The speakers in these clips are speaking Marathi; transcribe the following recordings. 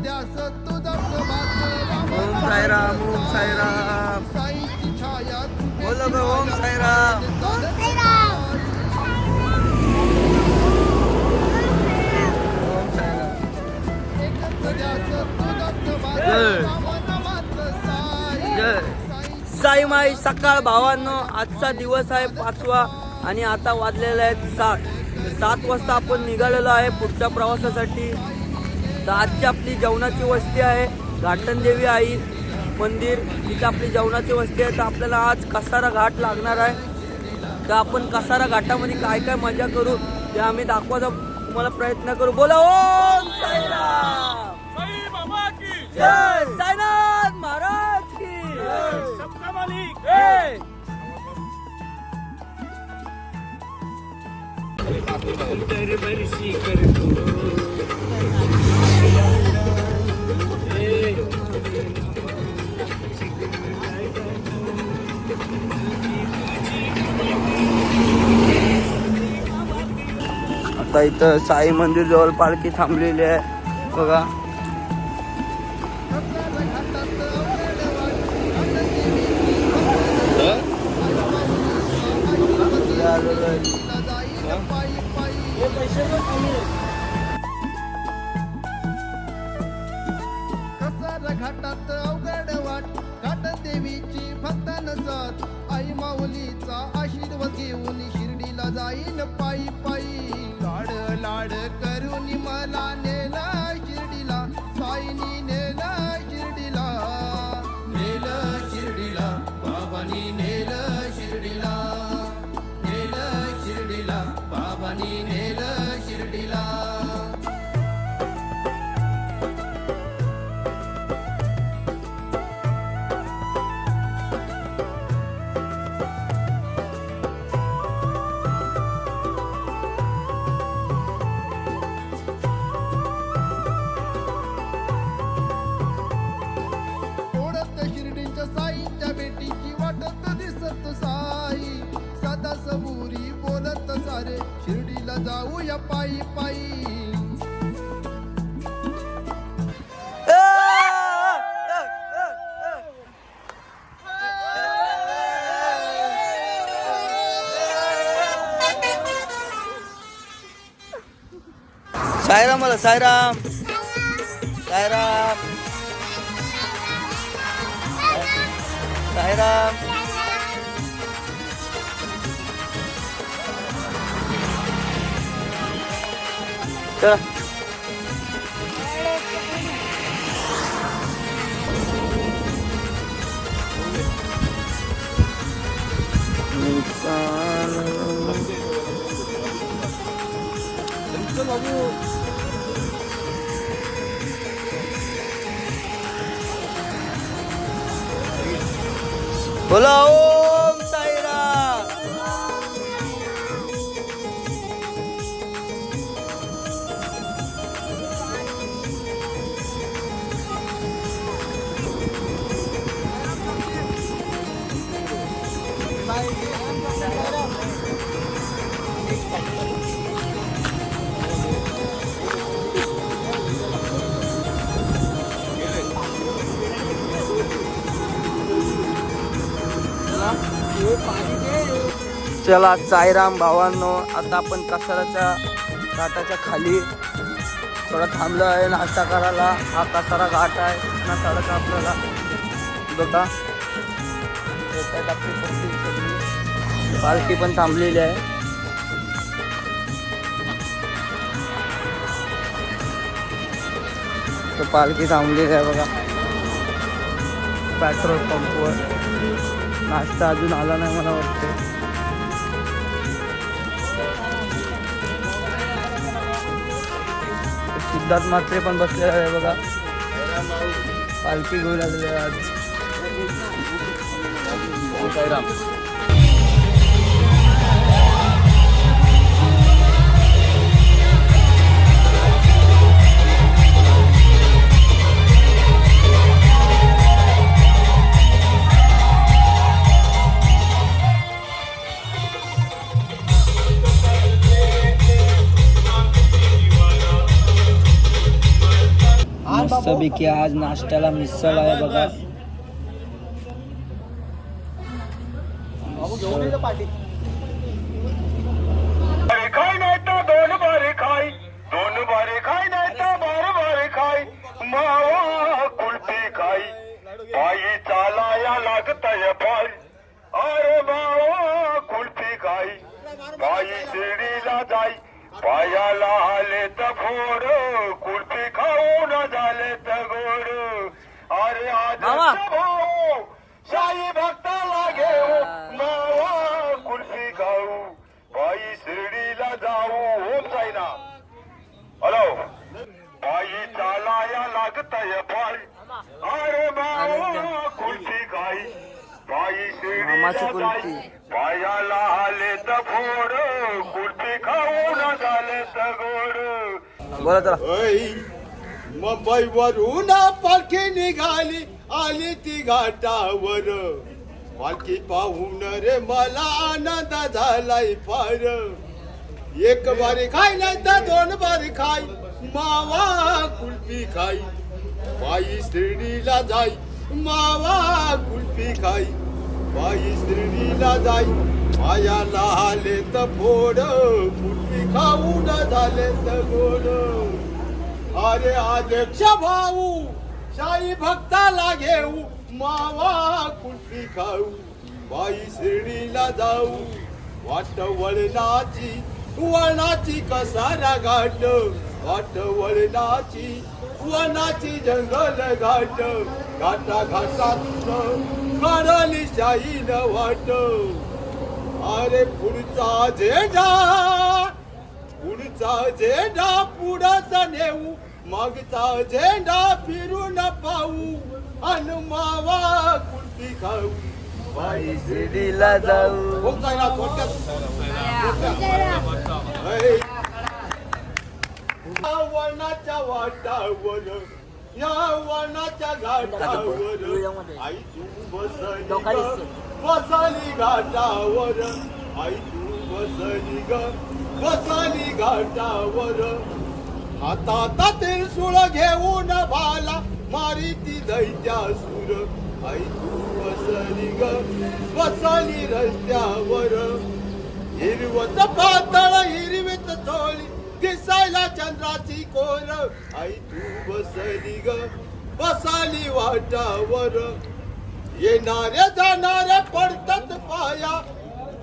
तुझाच ओम साईराम ओम साईराम. साईची छाया बोलो ओम साईराम. ओम साई माई सकाळ भावांनो आजचा दिवस आहे पाचवा आणि आता वाजलेले आहेत सात. सात वाजता आपण निघालेलो आहे पुढच्या प्रवासासाठी. तर आजची आपली जेवणाची वस्ती आहे. घाटन देवी आई मंदिर तिथे आपली जेवणाची वस्ती आहे. तर आपल्याला आज कसारा घाट लागणार आहे. तर आपण कसारा घाटामध्ये काय काय मजा करू ते आम्ही दाखवायचा तुम्हाला प्रयत्न करू. बोला ओम साईराम! जय साईनाथ महाराज की आता इथं साई मंदिर जवळ पालखी थांबलेली आहे. बघा. कसार घाटात अवघड वाट घाट देवीची भक्त नसत आई माऊलीचा आशीर्वाद घेऊन शिर्डीला जाईन पायी पायी. साईच्या भेटीची वाटत दिसत साई. सदा समोरी बोलत सारे शिर्डीला जाऊया पायी पायी. साईराम मला साईराम साईराम साईराम चला बोला ओम साईराम चला साईराम भावांनो आता आपण कसाराच्या घाटाच्या खाली थोडा थांबलो आहे नाश्ता करायला. हा कसारा घाट आहे ना सडक आपल्याला बघा. पालखी पण थांबलेली आहे. तो पालखी थांबलेली आहे बघा. पेट्रोल पंपवर. नाश्ता अजून आला नाही मला वाटतं सिद्धार्थ मात्रे पण बसले आहे बघा. पालखी घेऊन आलेले आहे आज. साईराम मस्तपैकी आज नाश्त्याला मिसळ आहे बघा. बारी खाय नाही तर दोन बारी खाय दोन बारी खाय नाही तर बार बारी खाय मावा कुलपी खाय पायी चालाया लागतय पाय अरे कुलपी पायी शिडीला पायाला आले तर फोड खाऊन झाले तर गोड. अरे. आज भाऊ शाही भक्ताला घेऊ. मावा कुल्फी खाऊ. बाई शिर्डीला जाऊ. ओम साईना. हॅलो. बाई चालाया लागतय पाय अरे मावा कुल्फी खाई. बाई शिर्डीला. जाई. पायाला आले तर फोड कुल्फी खाऊन झाले तर गोड. बोला चला. मुंबई वरून पालखी निघाली आली ती घाटावर. पालखी पाहून रे मला आनंद झालाय फार. एक बारी खाय नाही तर दोन बारी खाय मावा कुल्फी खाई बाई शिर्डीला जाई मावा कुल्फी खाई बाई शिर्डीला जाई मायाला आले तर फोड कुल्फी खाऊन झाले तर गोड. अरे अध्यक्ष भाऊ शाही भक्ताला घेऊ मावा कुल्फी खाऊ बाई शिर्डीला जाऊ. वाट वळणाची वळणाची कसारा घाट वाट वळणाची वनाची जंगल घाट. घाटा घाटात काढली शाही न वाट. अरे पुढचा झेंडा पुढचा झेंडा पुढाचा नेऊ मागचा झेंडा फिरून पाहू अन मावा कुल्फी खाऊ. बाई शिर्डीला जाऊ. खूप जायला थोडक्यात. वनाच्या वाटावर या वनाच्या घाटावर आई तू बसली बसली घाटावर आई तू बसली ग. बसली घाटावर. हातात सुळ घेऊन भाला मारी ती दैत्या सुर. आई तू बसली ग बसली रस्त्यावर. हिरवत पातळ हिरवीत थोळी दिसायला चंद्राची कोर. आई तू बसली ग बसाली वाटावर. येणारे जाणारे पडतात पाया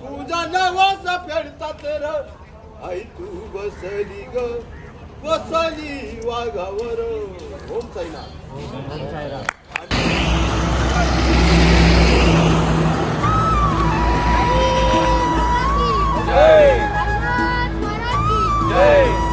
तुझा नवस फेडतात र. आई तू बसली ग. बसली वाघावर. ओम साईनाथ. बाबा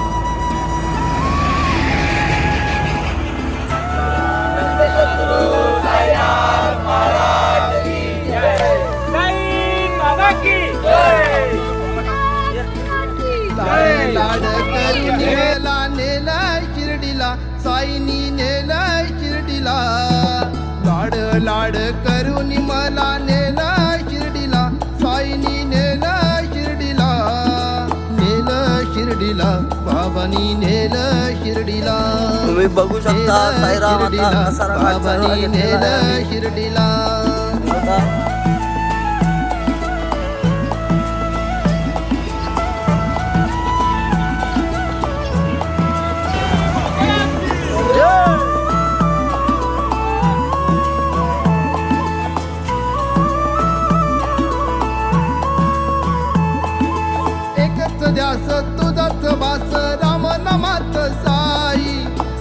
लाड करून मला नेला शिर्डीला साईनी नेला शिर्डीला. नेलं शिर्डीला बाबानी नेलं शिर्डीला. तुम्ही बघू शकता नेलं साईराम आता बाबानी. नेलं शिर्डीला. तुझाच वास राम नामात साई.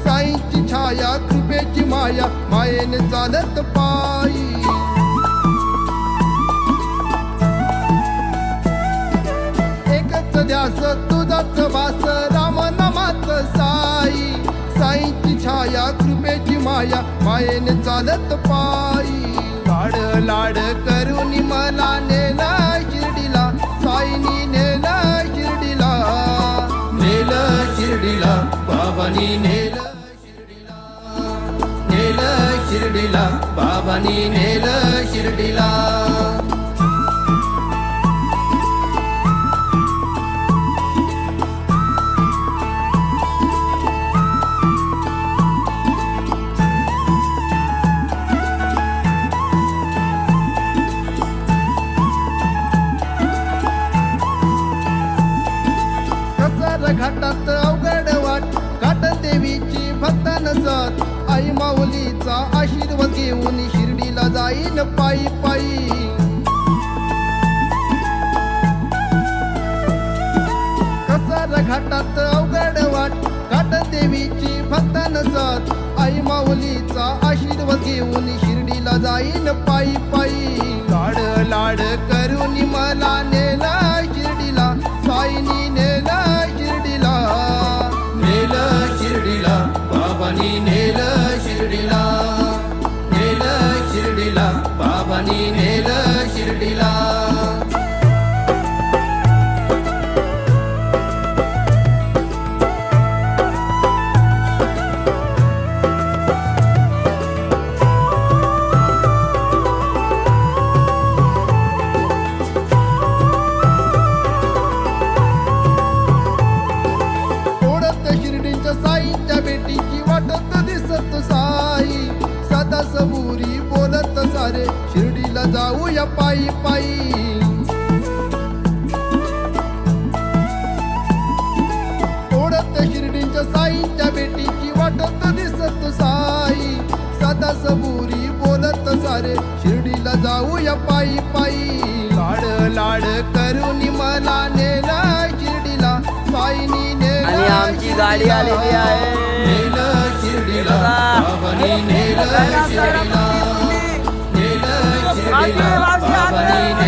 साईची छाया कृपेची माया मायेने चालत पायी एकच ध्यास तुझाच वास राम नामात साई. साईची छाया कृपेची माया मायेने चालत पायी लाड लाड करून मला नेला शिर्डीला बाबानी नेलं शिर्डीला. नेलं शिर्डीला बाबानी नेलं शिर्डीला. माऊलीचा आशीर्वाद घेऊन शिर्डीला जाईन पायी पायी. कसार घाटात अवघड वाट घाट देवीची भक्त नसत आई माऊलीचा आशीर्वाद घेऊन शिर्डीला जाईन पायी पायी. लाड लाड करून मला नेला शिर्डीला साईनी नेला बाबानी नेल शिर्डीला नेल शिर्डीला. बाबानी नेल शिर्डीला. शिर्डीला बघा. बाबांनी नेलं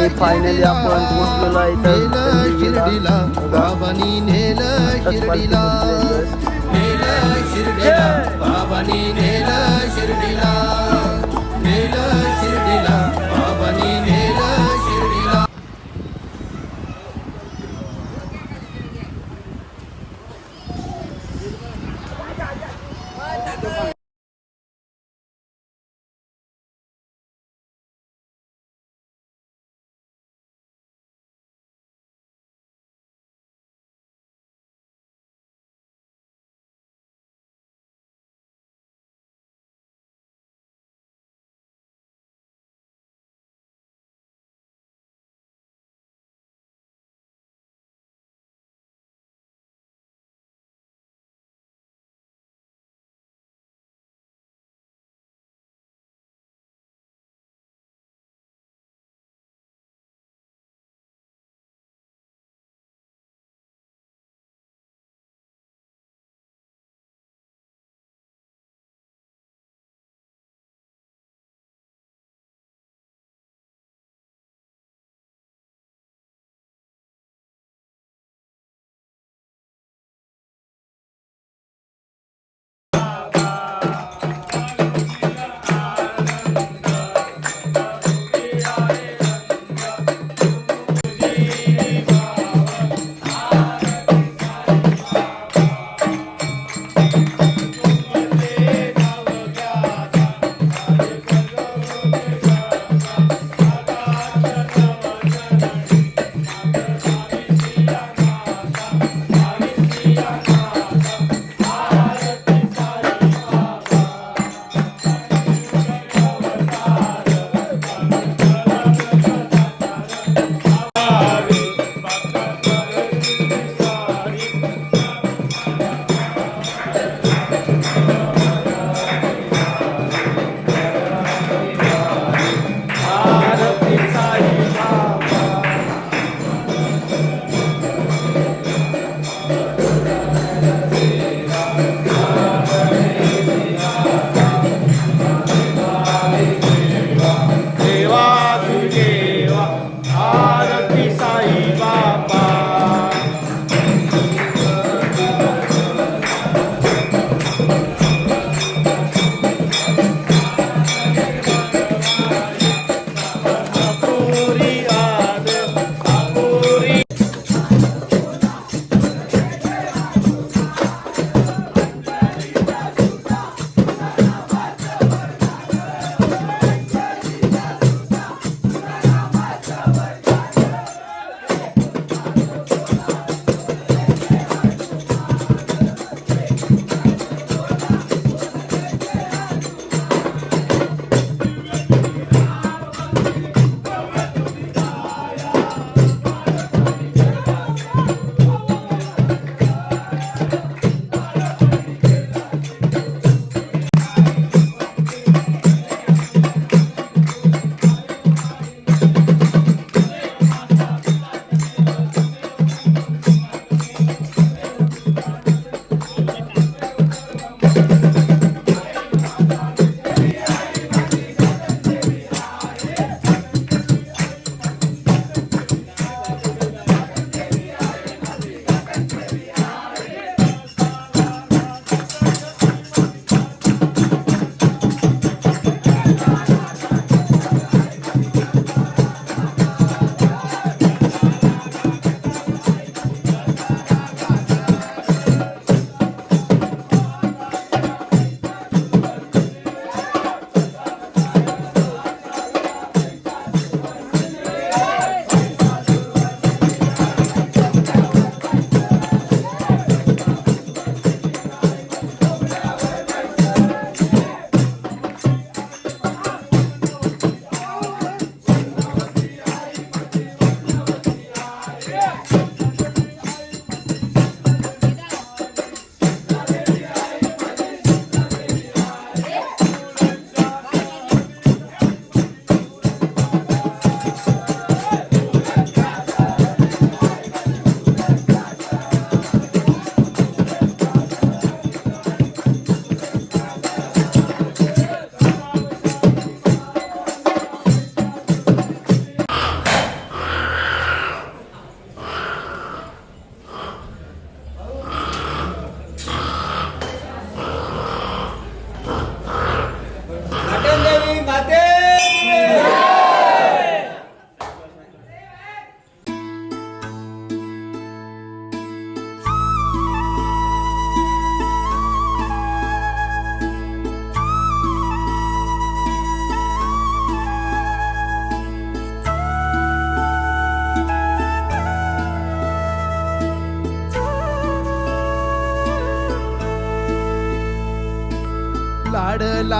आणि शिर्डीला. आपण पोहोचलेलो आहे नेलं शिर्डीला. शिर्डीला बाबांनी नेलं शिर्डीला नेलं शिर्डीला बाबांनी नेलं शिर्डीला नेलं शिर्डीला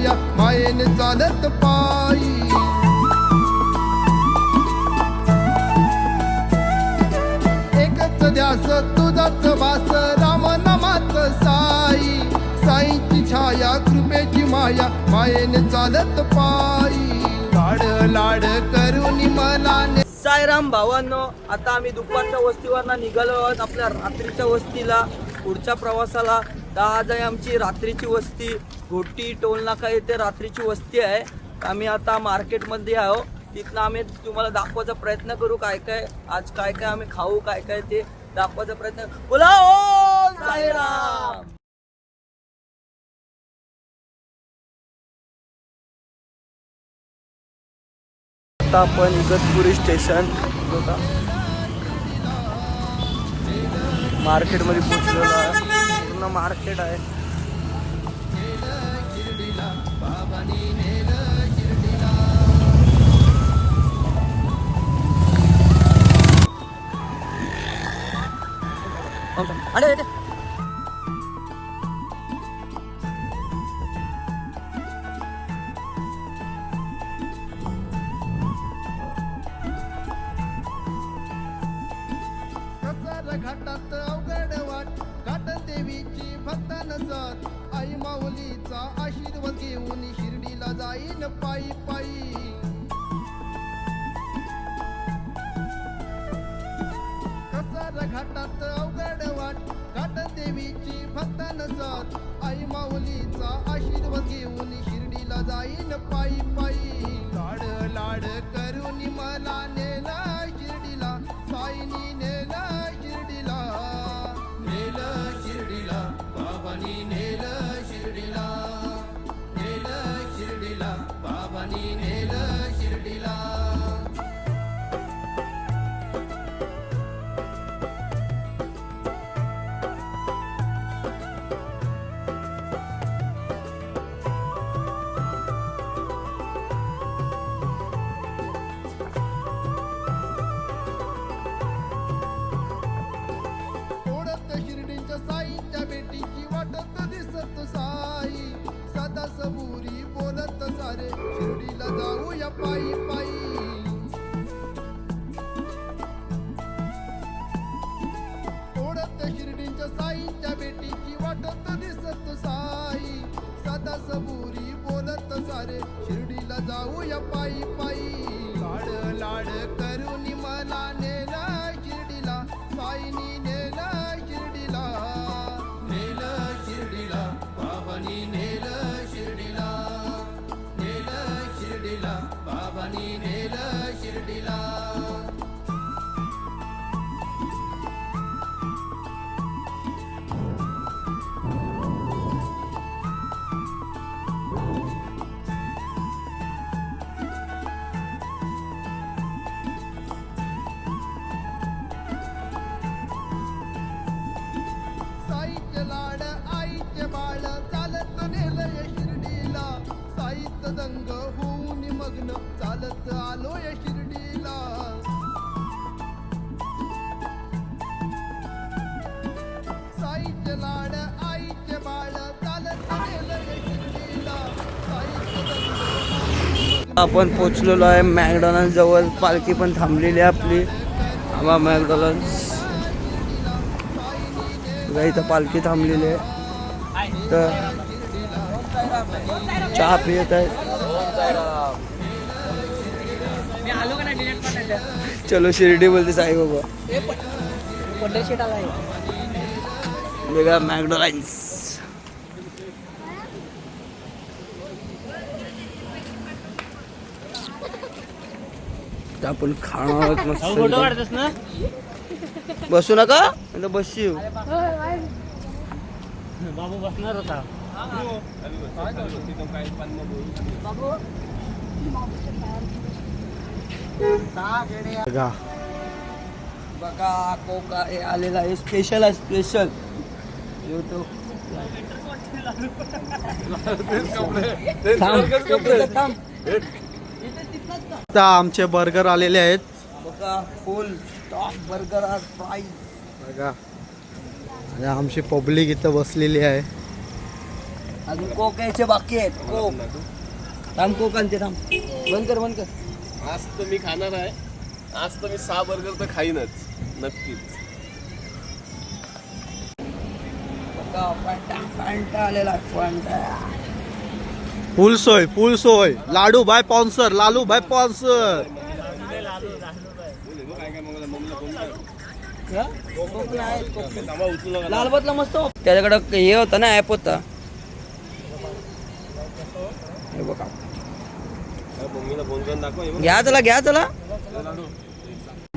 माया मायेने चालत पायी. एकच ध्यास तुझाच वास राम नामात साई. साईची छाया कृपेची माया मायेने चालत पायी. लाड लाड करून मला ने साईराम भावांनो आता आम्ही दुपारच्या वस्तीवरनं निघालो आहोत आपल्या रात्रीच्या वस्तीला पुढच्या प्रवासाला. तर आज आहे आमची रात्रीची वस्ती. घोटी टोल नाका येथे रात्रीची वस्ती आहे. आम्ही आता मार्केटमध्ये आहो तिथनं आम्ही तुम्हाला दाखवायचा प्रयत्न करू काय काय आज काय काय आम्ही खाऊ काय काय ते दाखवायचा प्रयत्न बोला ओ साईराम! आता आपण इगतपुरी स्टेशन. मार्केटमध्ये पोचलेलो आहे पूर्ण मार्केट आहे अरे अरे आपण पोचलेलो आहे. मॅकडॉनल्ड जवळ पालखी पण थांबलेली आहे आपली. आम्हा मॅकडॉनल्ड इथं पालखी थांबलेली आहे. तर चहा पित आहे. चलो शिर्डी बोलते साई बाबा वेगळा मॅकडॉलाइन्स तर आपण खाणार आहोत मस्त एकदम. बसू नका बसशील बाबू बसणार होता बघा बघा कोका हे आलेला आहे स्पेशल आहे स्पेशल आता आमचे बर्गर आलेले आहेत. बघा फुल टॉप बर्गर फ्राईज बघा. आणि आमची पब्लिक इथं बसलेली आहे. अजून कोक यायचे बाकी आहेत. कोक थांब कोक आणते थांब. बंद कर बंद कर. आज तर मी खाणार आहे. आज तर मी सहा बर्गर तर खाईनच. नक्कीच. बघा फॅन्टा फॅन्टा आलेला आहे फॅन्टा फुल सोय फुल सोय लाडू भाई पॉन्सर लालू भाई पॉन्सर. लालबातला मस्त त्याच्याकडं हे होतं ना ऍप होता. हे बघा. घ्या चला घ्या चला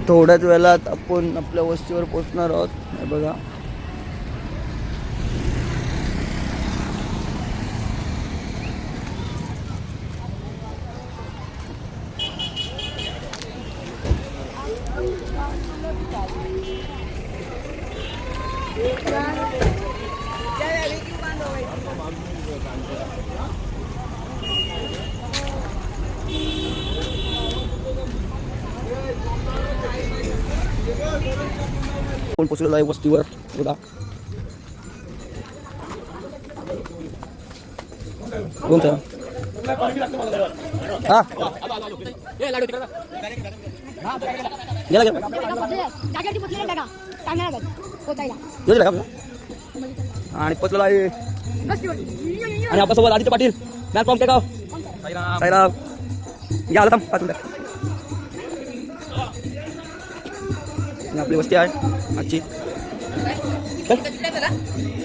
थोड्याच वेळात आपण आपल्या वस्तीवर पोचणार आहोत. हे बघा. आपण पोचलेलो आहे वस्तीवर बघा कोणतं हा गेला गेला गेला का आणि पोचलेलो आहे आणि आपल्यासोबत आदित्य पाटील मॅच फॉर्म टेकाव साईराम या आला थांब पाच मिनिटं आपली वस्ती आहे आजची चल.